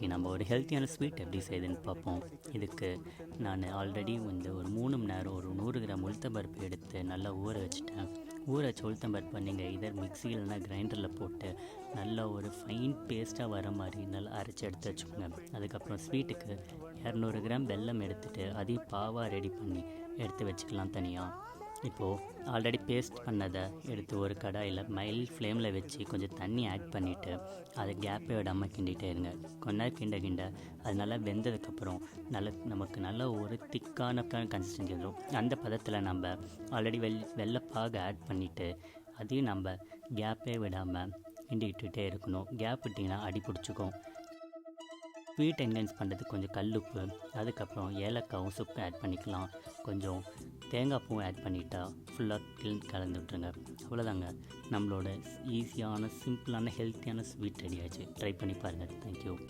இன்றைக்கி நம்ம ஒரு ஹெல்த்தியான ஸ்வீட் எப்படி செய்யுதுன்னு பார்ப்போம். இதுக்கு நான் ஆல்ரெடி வந்து ஒரு மூணு மணி நேரம் ஒரு நூறு கிராம் உளுத்தம்பருப்பு எடுத்து நல்லா ஊற வச்சுட்டேன். ஊற வச்ச உளுத்தம்பருப்பை நீங்கள் இதர் மிக்ஸி இல்லைனா கிரைண்டரில் போட்டு நல்லா ஒரு ஃபைன் பேஸ்ட்டாக வர மாதிரி நல்லா அரைச்சி எடுத்து வச்சுக்கோங்க. அதுக்கப்புறம் ஸ்வீட்டுக்கு இரநூறு கிராம் வெல்லம் எடுத்துகிட்டு அதையும் பாவாக ரெடி பண்ணி எடுத்து வச்சுக்கலாம் தனியாக இப்போது ஆல்ரெடி பேஸ்ட் பண்ணதை எடுத்து ஒரு கடாயில் மைல் ஃப்ளேமில் வச்சு கொஞ்சம் தண்ணி ஆட் பண்ணிவிட்டு அதை கேப்பே விடாமல் கிண்டிகிட்டே இருங்க. கொஞ்ச நேரம் கிண்ட கிண்ட அது நல்லா வெந்ததுக்கப்புறம் நல்ல நமக்கு நல்ல ஒரு திக்கான கன்சிஸ்டன்சி வந்துடும் அந்த பதத்தில் நம்ம ஆல்ரெடி வெள் வெள்ளைப்பாக ஆட் பண்ணிவிட்டு அதையும் நம்ம கேப்பே விடாமல் கிண்டிக்கிட்டுட்டே இருக்கணும். கேப் விட்டிங்கன்னா அடி பிடிச்சிக்கும். ஸ்வீட் என்ஹான்ஸ் பண்ணுறதுக்கு கொஞ்சம் கல்லுப்பு அதுக்கப்புறம் ஏலக்காவும் சுப்பு ஆட் பண்ணிக்கலாம். கொஞ்சம் தேங்காய் பூவும் ஆட் பண்ணிட்டா ஃபுல்லாக கலந்து விட்டுருங்க. அவ்வளோதாங்க. நம்மளோட ஈஸியான சிம்பிளான ஹெல்த்தியான ஸ்வீட் ரெடி ஆச்சு ட்ரை பண்ணி பாருங்கள் தேங்க்யூ